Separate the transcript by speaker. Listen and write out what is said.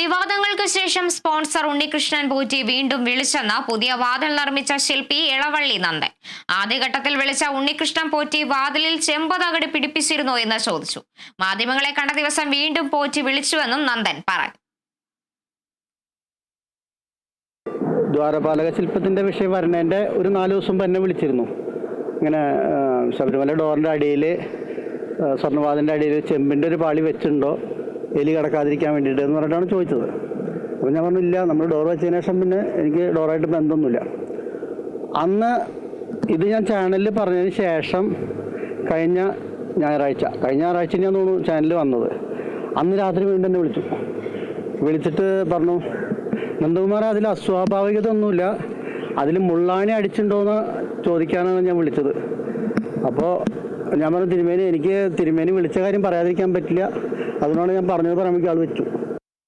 Speaker 1: വിവാദങ്ങൾക്ക് ശേഷം സ്പോൺസർ ഉണ്ണികൃഷ്ണൻ പോറ്റി വീണ്ടും വിളിച്ചെന്ന പുതിയ വാതിൽ നിർമ്മിച്ച ശില്പി ഇളവള്ളി നന്ദൻ. ആദ്യഘട്ടത്തിൽ വിളിച്ച ഉണ്ണികൃഷ്ണൻ പോറ്റി വാതിലിൽ ചെമ്പതകടി പിടിപ്പിച്ചിരുന്നോ എന്ന് ചോദിച്ചു. മാധ്യമങ്ങളെ കണ്ട ദിവസം വീണ്ടും പോറ്റി വിളിച്ചുവെന്നും നന്ദൻ പറഞ്ഞു.
Speaker 2: ദ്വാരപാലക ശില്പത്തിന്റെ വിഷയം വരണേന്റെ ഒരു നാല് ദിവസം മുമ്പ് എന്നെ വിളിച്ചിരുന്നു. ഇങ്ങനെ ശബരിമല ഡോറിന്റെ അടിയിൽ സ്വർണവാതിന്റെ അടിയിൽ ചെമ്പിന്റെ ഒരു പാളി വെച്ചിട്ടുണ്ടോ? എലി കിടക്കാതിരിക്കാൻ വേണ്ടിയിട്ട് എന്ന് പറഞ്ഞിട്ടാണ് ചോദിച്ചത്. അപ്പോൾ ഞാൻ പറഞ്ഞില്ല നമ്മൾ ഡോർ വെച്ചതിന് ശേഷം പിന്നെ എനിക്ക് ഡോറായിട്ട് ബന്ധമൊന്നുമില്ല. അന്ന് ഇത് ഞാൻ ചാനലിൽ പറഞ്ഞതിന് ശേഷം കഴിഞ്ഞ ഞായറാഴ്ച കഴിഞ്ഞ ഞായറാഴ്ച ഞാൻ തോന്നുന്നു ചാനലിൽ വന്നത്. അന്ന് രാത്രി വീണ്ടും എന്നെ വിളിച്ചു. വിളിച്ചിട്ട് പറഞ്ഞു നന്ദകുമാർ അതിൽ അസ്വാഭാവികത ഒന്നുമില്ല അതിൽ മുള്ളാണി അടിച്ചിട്ടുണ്ടോയെന്ന് ചോദിക്കാനാണ് ഞാൻ വിളിച്ചത്. അപ്പോൾ ഞാൻ പറഞ്ഞു തിരുമേനി എനിക്ക് തിരുമേനി വിളിച്ച കാര്യം പറയാതിരിക്കാൻ പറ്റില്ല. അതിനോട് ഞാൻ പറഞ്ഞത് പറയാൻ വേണ്ടി ആൾ വെച്ചു.